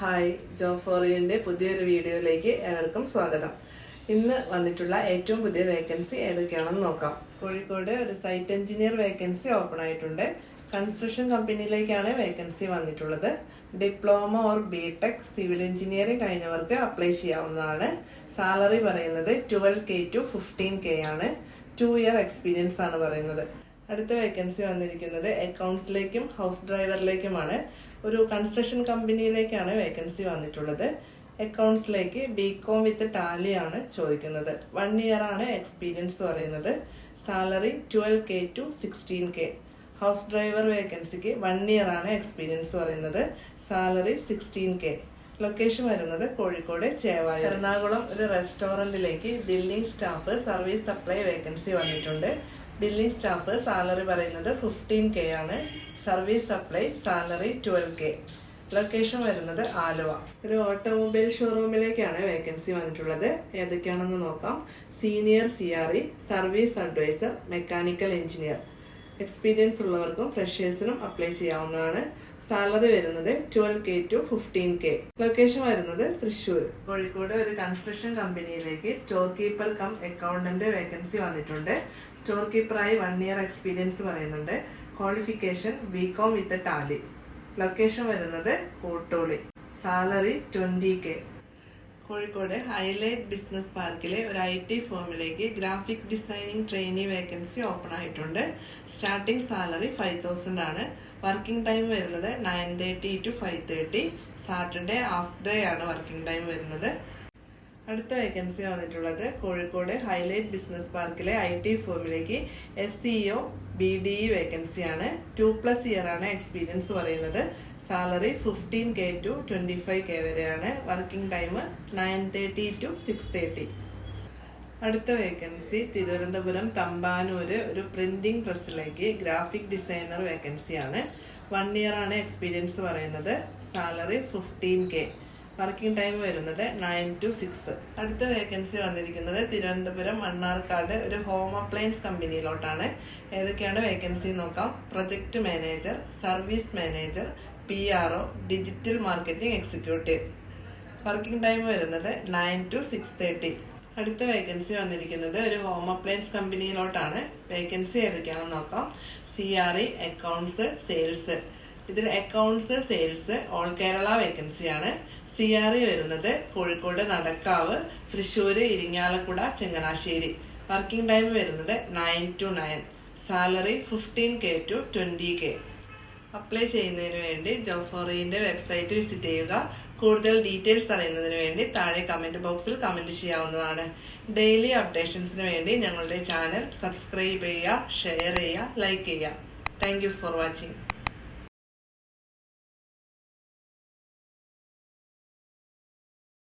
Hi ജോഫോറിയുടെ പുതിയൊരു വീഡിയോയിലേക്ക് ഏവർക്കും സ്വാഗതം. ഇന്ന് വന്നിട്ടുള്ള ഏറ്റവും പുതിയ വേക്കൻസി ഏതൊക്കെയാണെന്ന് നോക്കാം. കോഴിക്കോട് ഒരു സൈറ്റ് എഞ്ചിനീയർ വേക്കൻസി ഓപ്പൺ ആയിട്ടുണ്ട്. കൺസ്ട്രക്ഷൻ കമ്പനിയിലേക്കാണ് വേക്കൻസി വന്നിട്ടുള്ളത്. Diploma or B tech civil engineering കഴിഞ്ഞവർക്ക് apply ചെയ്യാവുന്നതാണ്. സാലറി പറയുന്നത് twelve K to fifteen K ആണ്. ടു ഇയർ എക്സ്പീരിയൻസ് ആണ് പറയുന്നത്. അടുത്ത വേക്കൻസി വന്നിരിക്കുന്നത് അക്കൗണ്ട്സിലേക്കും ഹൗസ് ഡ്രൈവറിലേക്കുമാണ് ഒരു കൺസ്ട്രക്ഷൻ കമ്പനിയിലേക്കാണ് വേക്കൻസി വന്നിട്ടുള്ളത്. അക്കൗണ്ട്സിലേക്ക് ബി കോം വിത്ത് ടാലി ആണ് ചോദിക്കുന്നത്. വൺ ഇയർ ആണ് എക്സ്പീരിയൻസ് പറയുന്നത്. Salary twelve K to sixteen K house driver വേക്കൻസിക്ക് one year ആണ് എക്സ്പീരിയൻസ് പറയുന്നത്. സാലറി സിക്സ്റ്റീൻ കെ ലൊക്കേഷൻ വരുന്നത് കോഴിക്കോട് ചേവായ എറണാകുളം ഒരു റെസ്റ്റോറന്റിലേക്ക് billing staff service supply vacancy വന്നിട്ടുണ്ട്. ബില്ലിംഗ് സ്റ്റാഫ് സാലറി പറയുന്നത് ഫിഫ്റ്റീൻ കെ ആണ്. Service supply salary twelve K location വരുന്നത് ആലുവ. ഒരു automobile ഷോറൂമിലേക്കാണ് വേക്കൻസി വന്നിട്ടുള്ളത്. ഏതൊക്കെയാണെന്ന് നോക്കാം. Senior C E service advisor mechanical engineer. Experience ഉള്ളവർക്കും ഫ്രഷേഴ്സിനും അപ്ലൈ ചെയ്യാവുന്നതാണ്. സാലറി വരുന്നത് twelve K to fifteen K location വരുന്നത് തൃശ്ശൂർ. കോഴിക്കോട് ഒരു കൺസ്ട്രക്ഷൻ കമ്പനിയിലേക്ക് store keeper cum accountant vacancy വന്നിട്ടുണ്ട്. സ്റ്റോർ കീപ്പറായി വൺ ഇയർ എക്സ്പീരിയൻസ് പറയുന്നുണ്ട്. Qualification B com with Tally location വരുന്നത് Koottoli. Salary twenty K Kozhikode Hilite business പാർക്കിലെ ഒരു ഐ ടി ഫോമിലേക്ക് graphic designing trainee vacancy open ആയിട്ടുണ്ട്. സ്റ്റാർട്ടിംഗ് സാലറി ഫൈവ് തൗസൻഡ് ആണ്. Working time വരുന്നത് nine thirty to five thirty. Saturday half day ആണ് working time വരുന്നത്. അടുത്ത വേക്കൻസി വന്നിട്ടുള്ളത് കോഴിക്കോട് ഹൈലൈറ്റ് ബിസിനസ് പാർക്കിലെ ഐ ടി ഫോമിലേക്ക് S CO B D E വേക്കൻസിയാണ് ടു പ്ലസ് ഇയർ ആണ് എക്സ്പീരിയൻസ് പറയുന്നത്. Salary fifteen K to twenty five K വരെയാണ്. Working time nine thirty to six thirty അടുത്ത വേക്കൻസി തിരുവനന്തപുരം തമ്പാനൂര് ഒരു പ്രിന്റിംഗ് പ്രസ്സിലേക്ക് ഗ്രാഫിക് ഡിസൈനർ വേക്കൻസിയാണ് വൺ ഇയർ ആണ് എക്സ്പീരിയൻസ് പറയുന്നത്. Salary fifteen K working time വരുന്നത് നയൻ ടു സിക്സ്. അടുത്ത വേക്കൻസി വന്നിരിക്കുന്നത് തിരുവനന്തപുരം മണ്ണാർക്കാട് ഒരു ഹോം അപ്ലയൻസ് കമ്പനിയിലോട്ടാണ്. ഏതൊക്കെയാണ് വേക്കൻസി നോക്കാം? Project manager service manager P R O digital marketing executive. Working time വരുന്നത് നയൻ ടു സിക്സ് തേർട്ടി. അടുത്ത വേക്കൻസി വന്നിരിക്കുന്നത് ഒരു ഹോം അപ്ലയൻസ് കമ്പനിയിലോട്ടാണ്. വേക്കൻസി ഏതൊക്കെയാണെന്ന് നോക്കാം. C R E accounts sales. ഇതിൽ അക്കൗണ്ട്സ് സെയിൽസ് ഓൾ കേരള വേക്കൻസിയാണ്. സി ആർ ഇ വരുന്നത് കോഴിക്കോട് നടക്കാവ് തൃശ്ശൂർ ഇരിങ്ങാലക്കുട ചങ്ങനാശ്ശേരി. വർക്കിംഗ് ടൈം വരുന്നത് nine to nine. Salary fifteen K to twenty K. Apply ചെയ്യുന്നതിന് വേണ്ടി ജോഫോറിന്റെ വെബ്സൈറ്റ് വിസിറ്റ് ചെയ്യുക. കൂടുതൽ ഡീറ്റെയിൽസ് അറിയുന്നതിന് വേണ്ടി താഴെ കമന്റ് ബോക്സിൽ കമന്റ് ചെയ്യാവുന്നതാണ്. ഡെയിലി അപ്ഡേഷൻസിന് വേണ്ടി ഞങ്ങളുടെ ചാനൽ സബ്സ്ക്രൈബ് ചെയ്യുക ഷെയർ ചെയ്യുക ലൈക്ക് ചെയ്യുക. Thank for watching.